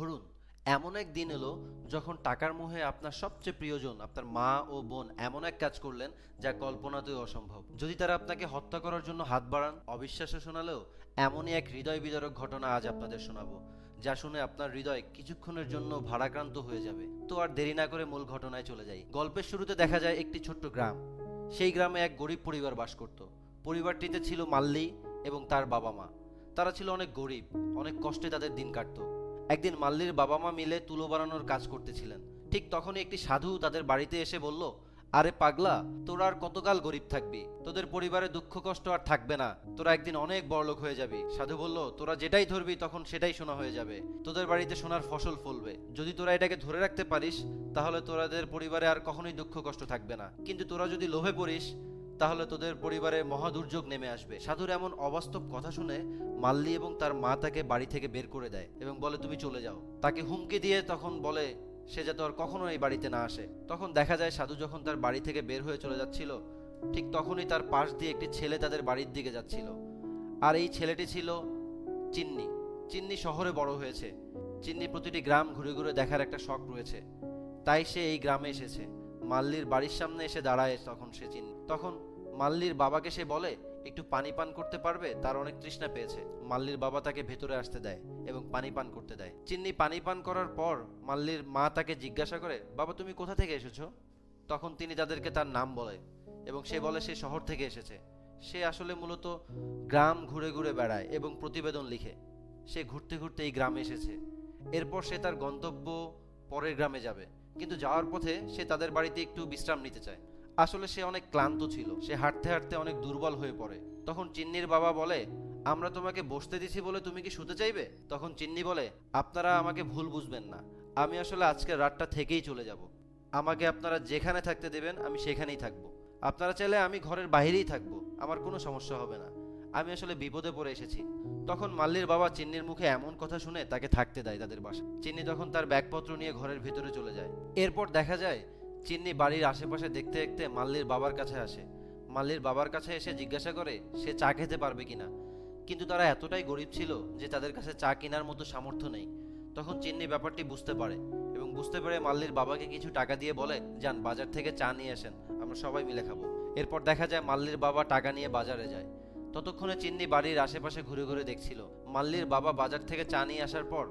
ধরুন, এমন এক দিন এলো যখন টাকার মোহে আপনার সবচেয়ে প্রিয়জন, আপনার মা ও বোন এমন এক কাজ করলেন যা কল্পনাতেও অসম্ভব। যদি তারা আপনাকে হত্যা করার জন্য হাত বাড়ান অবিশ্বাস্য শোনালেও এমনই এক হৃদয় বিদারক ঘটনা আজ আপনাদের শোনাবো, যা শুনে আপনার হৃদয় কিছুক্ষণের জন্য ভারাক্রান্ত হয়ে যাবে। তো আর দেরি না করে মূল ঘটনায় চলে যাই। গল্পের শুরুতে দেখা যায় একটি ছোট্ট গ্রাম। সেই গ্রামে এক গরিব পরিবার বাস করত। পরিবারটিতে ছিল মাল্লি এবং তার বাবা মা। তারা ছিল অনেক গরিব, অনেক কষ্টে তাদের দিন কাটতো। একদিন মাল্লির বাবা মা মিলে তুলো বানানোর কাজ করতেছিলেন। ঠিক তখনই একটি সাধু তাদের বাড়িতে এসে বলল, আরে পাগলা, তোরা আর কতকাল গরিব থাকবি? তোদের পরিবারে দুঃখ, কষ্ট আর থাকবে না। তোরা একদিন অনেক বড়লোক হয়ে যাবি। সাধু বলল, তোরা যেটাই ধরবি তখন সেটাই শোনা হয়ে যাবে। তোদের বাড়িতে সোনার ফসল ফলবে। যদি তোরা এটাকে ধরে রাখতে পারিস, তাহলে তোরাদের পরিবারে আর কখনোই দুঃখ, কষ্ট থাকবে না। কিন্তু তোরা যদি লোভে পড়িস তাহলে তোদের পরিবারে মহা দুর্যোগ নেমে আসবে। সাধুর এমন অবাস্তব কথা শুনে মাল্লি এবং তার মা তাকে বাড়ি থেকে বের করে দেয় এবং বলে, তুমি চলে যাও। তাকে হুমকি দিয়ে তখন বলে, সে যাতে আর কখনো এই বাড়িতে না আসে। তখন দেখা যায় সাধু যখন তার বাড়ি থেকে বের হয়ে চলে যাচ্ছিল, ঠিক তখনই তার পাশ দিয়ে একটি ছেলে তাদের বাড়ির দিকে যাচ্ছিল। আর এই ছেলেটি ছিল চিন্নি। চিন্নি শহরে বড় হয়েছে। চিন্নি প্রতিটি গ্রাম ঘুরে ঘুরে দেখার একটা শখ রয়েছে। তাই সে এই গ্রামে এসেছে। মাল্লির বাড়ির সামনে এসে দাঁড়ায় তখন সে চিন্নি। তখন মাল্লির বাবাকে সে বলে, একটু পানি পান করতে পারবে? তার অনেক তৃষ্ণা পেয়েছে। মাল্লির বাবা তাকে ভেতরে আসতে দেয় এবং পানি পান করতে দেয়। চিন্নি পানি পান করার পর মাল্লির মা তাকে জিজ্ঞাসা করে, বাবা, তুমি কোথা থেকে এসেছ? তখন তিনি তাদেরকে তার নাম বলে এবং সে বলে, সে শহর থেকে এসেছে। সে আসলে মূলত গ্রাম ঘুরে ঘুরে বেড়ায় এবং প্রতিবেদন লিখে। সে ঘুরতে ঘুরতে এই গ্রামে এসেছে। এরপর সে তার গন্তব্য পরের গ্রামে যাবে। কিন্তু যাওয়ার পথে সে তাদের বাড়িতে একটু বিশ্রাম নিতে চায়। আসলে সে অনেক ক্লান্ত ছিল। সে হাঁটতে হাঁটতে অনেক দুর্বল হয়ে পড়ে। তখন চিন্নির বাবা বলে, আমরা তোমাকে বসতে দিছি বলে তুমি কি শুতে চাইবে? তখন চিন্নি বলে, আপনারা আমাকে ভুল বুঝবেন না। আমি আসলে আজকে রাতটা থেকেই চলে যাব। আমাকে আপনারা যেখানে থাকতে দেবেন, আমি সেখানেই থাকব। আপনারা চাইলে আমি ঘরের বাইরেই থাকব। আমার কোনো সমস্যা হবে না। আমি আসলে বিপদে পড়ে এসেছি। তখন মাল্লির বাবা চিন্নির মুখে এমন কথা শুনে তাকে থাকতে দেয় তাদের বাসা চিন্নি তখন তার ব্যাগপত্র নিয়ে ঘরের ভিতরে চলে যায়। এরপর দেখা যায় চিন্নি বাড়ির আশেপাশে দেখতে দেখতে মাল্লির বাবার কাছে আসে। মাল্লির বাবার কাছে এসে জিজ্ঞাসা করে, সে চা খেতে পারবে কিনা? কিন্তু তারা এতটাই গরিব ছিল যে তাদের কাছে চা কেনার মতো সামর্থ্য নেই। তখন চিন্নি ব্যাপারটি বুঝতে পারে এবং বুঝতে পেরে মাল্লির বাবাকে কিছু টাকা দিয়ে বলে, যান, বাজার থেকে চা নিয়ে আসেন, আমরা সবাই মিলে খাব। এরপর দেখা যায় মাল্লির বাবা টাকা নিয়ে বাজারে যায়। ততক্ষণে চিন্নি বাড়ির আশেপাশে ঘুরে ঘুরে দেখছিল। মাল্লির বাবা বাজার থেকে চা নিয়ে আসার পর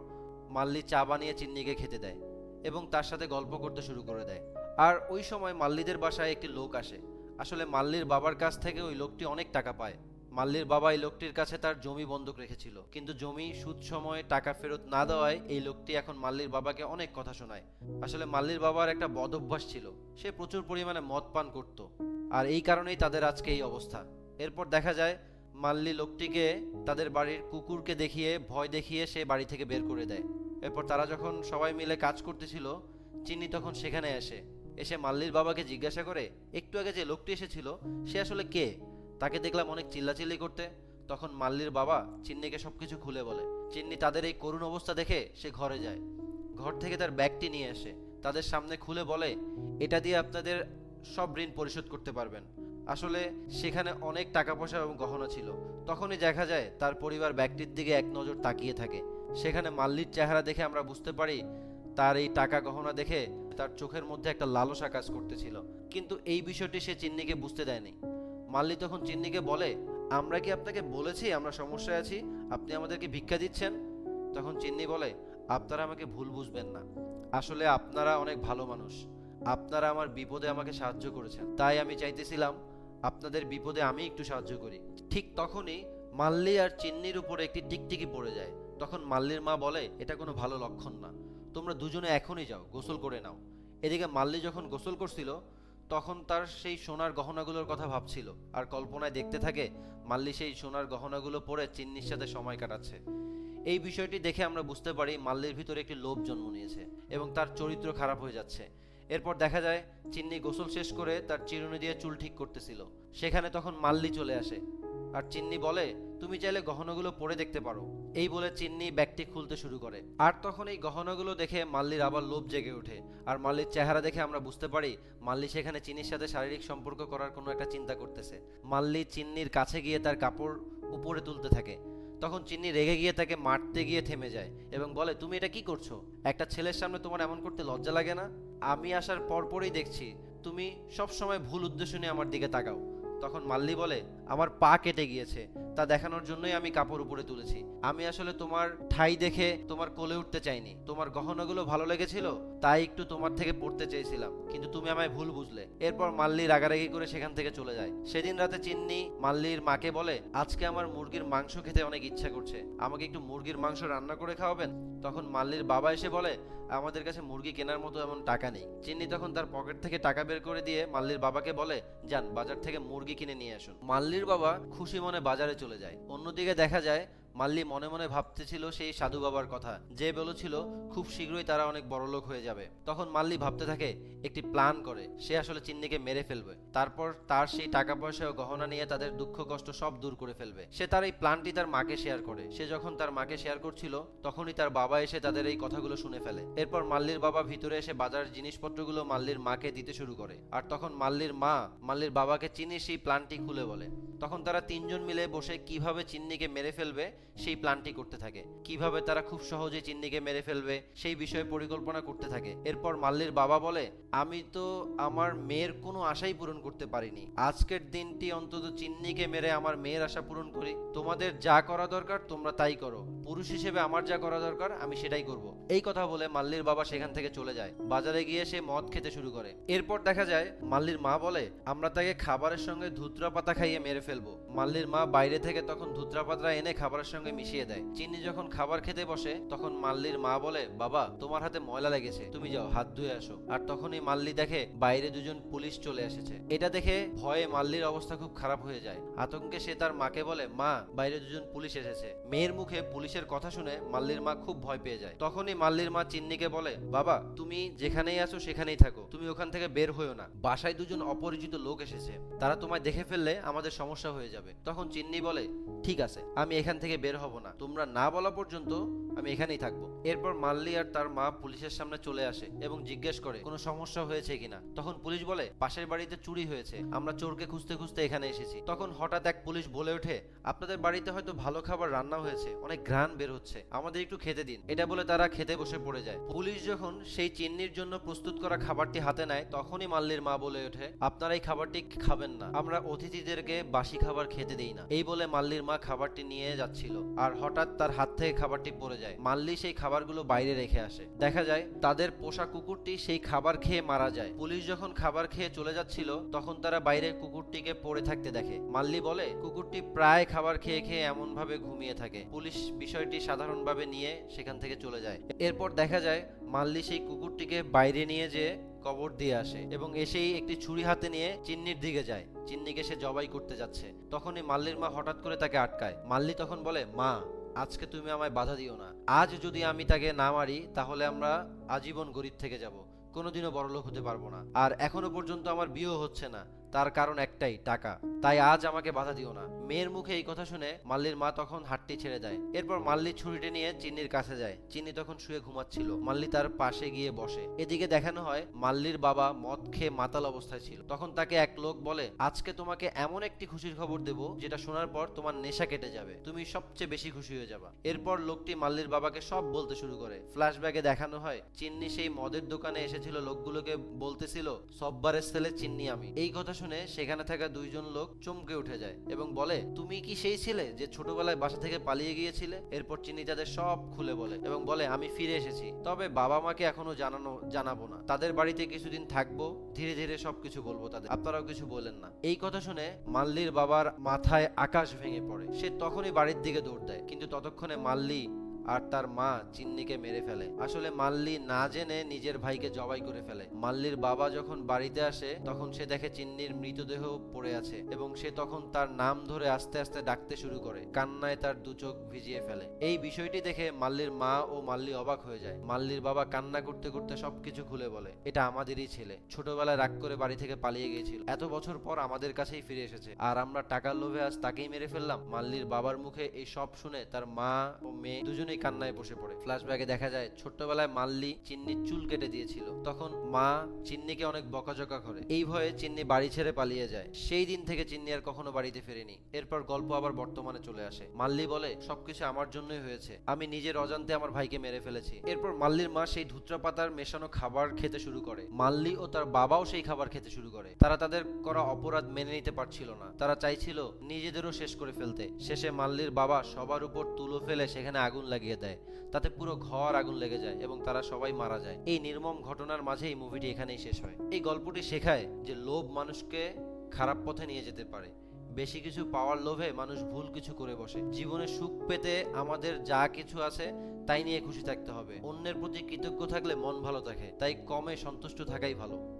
মাল্লি চা বানিয়ে চিন্নিকে খেতে দেয় এবং তার সাথে গল্প করতে শুরু করে দেয়। আর ওই সময় মাল্লিদের বাসায় একটি লোক আসে। আসলে মাল্লির বাবার কাছ থেকে ওই লোকটি অনেক টাকা পায়। মাল্লির বাবা এই লোকটির কাছে তার জমি বন্ধক রেখেছিল। কিন্তু জমি সুদ সময়ে টাকা ফেরত না দেওয়ায় এই লোকটি এখন মাল্লির বাবাকে অনেক কথা শোনায়। আসলে মাল্লির বাবার একটা বদ অভ্যাস ছিল। সে প্রচুর পরিমাণে মদ পান করত। আর এই কারণেই তাদের আজকে এই অবস্থা। এরপর দেখা যায়, মাল্লি লোকটিকে তাদের বাড়ির কুকুরকে দেখিয়ে, ভয় দেখিয়ে সে বাড়ি থেকে বের করে দেয়। এরপর তারা যখন সবাই মিলে কাজ করতেছিল, চিনি তখন সেখানে আসে। এসে মাল্লির বাবাকে জিজ্ঞাসা করে, একটু আগে যে লোকটি এসেছিল, সে আসলে কে? তাকে দেখলাম অনেক চিল্লাচিল্লি করতে। তখন মাল্লির বাবা চিন্নিকে সবকিছু খুলে বলে। চিন্নি তাদের এই করুণ অবস্থা দেখে সে ঘরে যায়। ঘর থেকে তার ব্যাগটি নিয়ে আসে। তাদের সামনে খুলে বলে, এটা দিয়ে আপনাদের সব ঋণ পরিশোধ করতে পারবেন। আসলে সেখানে অনেক টাকা পয়সা এবং গহনা ছিল। তখনই দেখা যায় তার পরিবার ব্যাগটির দিকে এক নজর তাকিয়ে থাকে। সেখানে মাল্লির চেহারা দেখে আমরা বুঝতে পারি তার এই টাকা গহনা দেখে তার চোখের মধ্যে একটা লালসা কাজ করতেছিল। কিন্তু এই বিষয়টি সে চিন্নিকে বুঝতে দেয়নি। মাল্লি তখন চিন্নিকে বলে, আমরা কি আপনাকে বলেছি আমরা সমস্যায় আছি? আপনি আমাদেরকে ভিক্ষা দিচ্ছেন? তখন চিন্নি বলে, আপনারা আমাকে ভুল বুঝবেন না। আসলে আপনারা অনেক ভালো মানুষ। আপনারা আমার বিপদে আমাকে সাহায্য করেছেন। তাই আমি চাইতেছিলাম আপনাদের বিপদে আমি একটু সাহায্য করি। ঠিক তখনই মাল্লি আর চিন্নির উপরে একটি টিকটিকি পড়ে যায়। তখন মাল্লির মা বলে, এটা কোনো ভালো লক্ষণ না। তোমরা দুজনে এখনই যাও, গোসল করে নাও। এদিকে মাল্লি যখন গোসল করছিল, তখন তার সেই সোনার গহনাগুলোর কথা ভাবছিল। আর কল্পনায় দেখতে থাকে, মাল্লি সেই সোনার গহনাগুলো পরে চিন্নির সাথে সময় কাটাচ্ছে। এই বিষয়টি দেখে আমরা বুঝতে পারি মাল্লির ভিতরে একটি লোভ জন্ম নিয়েছে এবং তার চরিত্র খারাপ হয়ে যাচ্ছে। এরপর দেখা যায়, চিন্নি গোসল শেষ করে তার চিরুনি দিয়ে চুল ঠিক করতেছিল। সেখানে তখন মাল্লি চলে আসে। আর চিন্নি বলে, তুমি চাইলে গহনাগুলো পরে দেখতে পারো। এই বলে চিন্নি ব্যাগটি খুলতে শুরু করে। আর তখন এই গহনাগুলো দেখে মাল্লির আবার লোভ জেগে ওঠে। আর মাল্লির চেহারা দেখে আমরা বুঝতে পারি, মাল্লি সেখানে চিনির সাথে শারীরিক সম্পর্ক করার কোনো একটা চিন্তা করতেছে। মাল্লি চিন্নির কাছে গিয়ে তার কাপড় উপরে তুলতে থাকে। তখন চিন্নি রেগে গিয়ে তাকে মারতে গিয়ে থেমে যায় এবং বলে, তুমি এটা কি করছ? একটা ছেলের সামনে তোমার এমন করতে লজ্জা লাগে না? আমি আসার পরপরই দেখছি, তুমি সব সময় ভুল উদ্দেশ্য নিয়ে আমার দিকে তাকাও। তখন মাল্লি বলে, আমার পা কেটে গিয়েছে, তা দেখানোর জন্যই আমি কাপড় উপরে তুলেছি। আমি আসলে তোমার ঠাই দেখে তোমার কোলে উঠতে চাইনি। তোমার গহনাগুলো ভালো লেগেছিল, তাই একটু তোমার থেকে পড়তে চেয়েছিলাম। কিন্তু তুমি আমায় ভুল বুঝলে। এরপর মাল্লি রাগারাগি করে সেখান থেকে চলে যায়। সেদিন রাতে চিন্নি মাল্লির মাকে বলে, আজকে আমার মুরগির মাংস খেতে অনেক ইচ্ছা করছে। আমাকে একটু মুরগির মাংস রান্না করে খাওয়াবেন? তখন মাল্লির বাবা এসে বলে, আমাদের কাছে মুরগি কেনার মতো এমন টাকা নেই। চিন্নি তখন তার পকেট থেকে টাকা বের করে দিয়ে মাল্লির বাবাকে বলে, যান, বাজার থেকে মুরগি কিনে নিয়ে আসুন। মাল্লির বাবা খুশি মনে বাজারে চলে যায়। অন্যদিকে দেখা যায় মাল্লি মনে মনে ভাবতেছিল সেই সাধু বাবার কথা। যে বলেছিল, খুব শীঘ্রই তারা অনেক বড়লোক হয়ে যাবে। তখন মাল্লি ভাবতে থাকে, একটি প্ল্যান করে, সে আসলে চিন্নিকে মেরে ফেলবে। তারপর তার সেই টাকা পয়সা ও গহনা নিয়ে তাদের দুঃখ, কষ্ট সব দূর করে ফেলবে। সে তার এই প্ল্যানটি তার মাকে শেয়ার করে। সে যখন তার মাকে শেয়ার করছিল, তখনই তার বাবা এসে তাদের এই কথাগুলো শুনে ফেলে। এরপর মাল্লির বাবা ভিতরে এসে বাজার জিনিসপত্রগুলো মাল্লির মাকে দিতে শুরু করে। আর তখন মাল্লির মা মাল্লির বাবাকে চিনি সেই প্ল্যানটি খুলে বলে। তখন তারা তিনজন মিলে বসে কীভাবে চিন্নিকে মেরে ফেলবে সেই প্ল্যানটি করতে থাকে। কীভাবে তারা খুব সহজে চিন্নিকে মেরে ফেলবে, সেই বিষয়ে পরিকল্পনা করতে থাকে। এরপর মাল্লির বাবা বলে, আমি তো আমার মেয়ের কোনো আশাই পূরণ করতে পারিনি। আজকের দিনটি অন্তত চিন্নিকে মেরে আমার মেয়ের আশা পূরণ করি। তোমাদের যা করা দরকার, তোমরা তাই করো। পুরুষ হিসেবে আমার যা করা দরকার, আমি সেটাই করব। এই কথা বলে মাল্লির বাবা সেখান থেকে চলে যায়। বাজারে গিয়ে সে মদ খেতে শুরু করে। এরপর দেখা যায়, মাল্লির মা বলে, আমরা তাকে খাবারের সঙ্গে ধুতরা পাতা খাইয়ে মেরে ফেলব। মাল্লির মা বাইরে থেকে তখন ধুতরা পাতা এনে খাবারের সঙ্গে মিশিয়ে দেয়। চিন্নি যখন খাবার খেতে বসে, তখন মাল্লির মা বলে, বাবা, তোমার হাতে ময়লা লেগেছে, তুমি যাও, হাত ধুয়ে আসো। আর তখনই মাল্লি দেখে বাইরে দুজন পুলিশ চলে এসেছে। এটা দেখে ভয়ে মাল্লির অবস্থা খুব খারাপ হয়ে যায়। আতঙ্কে সে তার মাকে বলে, মা, বাইরে দুজন পুলিশ এসেছে। মেয়ের মুখে পুলিশের কথা শুনে মাল্লির মা খুব ভয় পেয়ে যায়। তখনই মাল্লির মা চিন্নিকে বলে, বাবা, তুমি যেখানেই আছো সেখানেই থাকো, তুমি ওখান থেকে বের হইও না। বাসায় দুজন অপরিচিত লোক এসেছে। তারা তোমায় দেখে ফেললে আমাদের সমস্যা হয়ে যাবে। তখন চিন্নি বলে, ঠিক আছে, আমি এখান থেকে বের হব না। তোমরা না বলা পর্যন্ত আমি এখানেই থাকব। এরপর মাল্লি আর তার মা পুলিশের সামনে চলে আসে এবং জিজ্ঞেস করে, কোনো সমস্যা হয়েছে কিনা? তখন পুলিশ বলে, পাশের বাড়িতে চুরি হয়েছে। আমরা চোরকে খুঁজতে খুঁজতে এখানে এসেছি। তখন হঠাৎ এক পুলিশ বলে ওঠে, আপনাদের বাড়িতে হয়তো ভালো খাবার রান্না হয়েছে। অনেক ঘ্রাণ বের হচ্ছে। আমাদের একটু খেতে দিন। এটা বলে তারা খেতে বসে পড়ে যায়। পুলিশ যখন সেই চিন্নির জন্য প্রস্তুত করা খাবারটি হাতে নেয়, তখনই মাল্লির মা বলে ওঠে, আপনারা এই খাবারটি খাবেন না। আমরা অতিথিদেরকে বাসি খাবার খেতে দেই না। এই বলে মাল্লির মা খাবারটি নিয়ে যাচ্ছিল। আর হঠাৎ তার হাত থেকে খাবারটি পড়ে যায়। মাল্লি সেই খাবারগুলো বাইরে রেখে আসে। দেখা যায়, তাদের পোষা কুকুরটি সেই খাবার খেয়ে মারা যায়। পুলিশ যখন খাবার খেয়ে চলে যাচ্ছিল, তখন তারা বাইরে কুকুরটিকে পড়ে থাকতে দেখে। মাল্লি বলে, কুকুরটি প্রায় খাবার খেয়ে খেয়ে এমন ভাবে ঘুমিয়ে থাকে। পুলিশ বিষয়টি সাধারণভাবে নিয়ে সেখান থেকে চলে যায়। এরপর দেখা যায়, মাল্লি সেই কুকুরটিকে বাইরে নিয়ে যেয়ে কবর দিয়ে আসে এবং এসেই একটি ছুরি হাতে নিয়ে চিন্নির দিকে যায়। চিন্নিকে সে জবাই করতে যাচ্ছে। তখনই মাল্লির মা হঠাৎ করে তাকে আটকায়। মাল্লি তখন বলে, মা, আজকে তুমি আমায় বাধা দিও না। আজ যদি আমি তাকে না মারি, তাহলে আমরা আজীবন গরিব থেকে যাব। কোনোদিনও বড়লোক হতে পারব না। আর এখনও পর্যন্ত আমার বিয়ে হচ্ছে না। তার কারণ একটাই, টাকা। তাই আজ আমাকে বাধা দিও না। মেয়ের মুখে এই কথা শুনে মাল্লির মা তখন হাটটি ছেড়ে দেয় এরপর মাল্লি ছুরিটি নিয়ে চিন্নির কাছে যায়। চিন্নি তখন শুয়ে ঘুমাচ্ছিল। মাল্লি তার পাশে গিয়ে বসে। এদিকে দেখানো হয়, মাল্লির বাবা মদ খেয়ে মাতাল অবস্থায় ছিল। তখন তাকে এক লোক বলে, আজকে তোমাকে এমন একটি খুশির খবর দেব, যেটা শোনার পর তোমার নেশা কেটে যাবে। তুমি সবচেয়ে বেশি খুশি হয়ে যাবা। এরপর লোকটি মাল্লির বাবাকে সব বলতে শুরু করে। ফ্ল্যাশব্যাকে দেখানো হয়, চিন্নি সেই মদের দোকানে এসেছিল। লোকগুলোকে বলতেছিল, সববারের ছেলে চিন্নি আমি। এই কথা শুনে সেখানে থাকা দুইজন লোক চমকে উঠে যায় এবং বলে, তুমি কি সেই ছিলে যে ছোটবেলায় বাসা থেকে পালিয়ে গিয়েছিলে? এরপর চিনি তাদের সব খুলে বলে এবং বলে, আমি ফিরে এসেছি। তবে বাবা মাকে এখনও জানানো, জানাব না। তাদের বাড়িতে কিছুদিন থাকব। ধীরে ধীরে সবকিছু বলব তাদের। আপনারাও কিছু বলেন না। এই কথা শুনে মাল্লির বাবার মাথায় আকাশ ভেঙে পড়ে। সে তখনই বাড়ির দিকে দৌড় দেয়। কিন্তু ততক্ষণে মাল্লি আর তার মা চিন্নিকে মেরে ফেলে। আসলে মাল্লি না জেনে নিজের ভাইকে জবাই করে ফেলে। মাল্লির বাবা যখন বাড়িতে আসে, তখন সে দেখে চিন্নির মৃতদেহ পড়ে আছে এবং সে তখন তার নাম ধরে আস্তে আস্তে ডাকতে শুরু করে, কান্নায় তার দু চোখ ভিজিয়ে ফেলে। এই বিষয়টি দেখে মাল্লির মা ও মাল্লি অবাক হয়ে যায়। মাল্লির বাবা কান্না করতে করতে সবকিছু খুলে বলে, এটা আমাদেরই ছেলে। ছোটবেলায় রাগ করে বাড়ি থেকে পালিয়ে গিয়েছিল। এত বছর পর আমাদের কাছেই ফিরে এসেছে। আর আমরা টাকার লোভে আজ তাকেই মেরে ফেললাম? মাল্লির বাবার মুখে এই সব শুনে তার মা ও মেয়ে দুজনেই কান্নায় বসে পড়ে। ফ্ল্যাশব্যাকে দেখা যায়, ছোট্টবেলায় মাল্লি চিন্নির চুল কেটে দিয়েছিল। তখন মা চিন্নিকে অনেক বকাঝকা করে। এই ভয়ে চিন্নি বাড়ি ছেড়ে পালিয়ে যায়। সেই দিন থেকে চিন্নি আর কখনো বাড়িতে ফেরেনি। এরপর গল্প আবার বর্তমানে চলে আসে। মাল্লি বলে, সবকিছু আমার জন্যই হয়েছে। আমি নিজের অজান্তে আমার ভাইকে মেরে ফেলেছি। এরপর মাল্লির মা সেই ধুত্রা পাতার মেশানো খাবার খেতে শুরু করে। মাল্লি ও তার বাবাও সেই খাবার খেতে শুরু করে। তারা তাদের করা অপরাধ মেনে নিতে পারছিল না। তারা চাইছিল নিজেদেরও শেষ করে ফেলতে। শেষে মাল্লির বাবা সবার উপর তুলো ফেলে সেখানে আগুন লাগিয়ে দেয়। তাতে পুরো ঘর আগুন লেগে যায় এবং তারা সবাই মারা যায়। এই নির্মম ঘটনার মাঝে এই মুভিটি এখানেই শেষ হয়। এই গল্পটি শেখায় যে লোভ মানুষকে খারাপ পথে নিয়ে যেতে পারে। বেশি কিছু পাওয়ার লোভে মানুষ ভুল কিছু করে বসে। জীবনে সুখ পেতে আমাদের যা কিছু আছে, তাই নিয়ে খুশি থাকতে হবে। অন্যের প্রতি কৃতজ্ঞ থাকলে মন ভালো থাকে, তাই কমে সন্তুষ্ট থাকাই ভালো।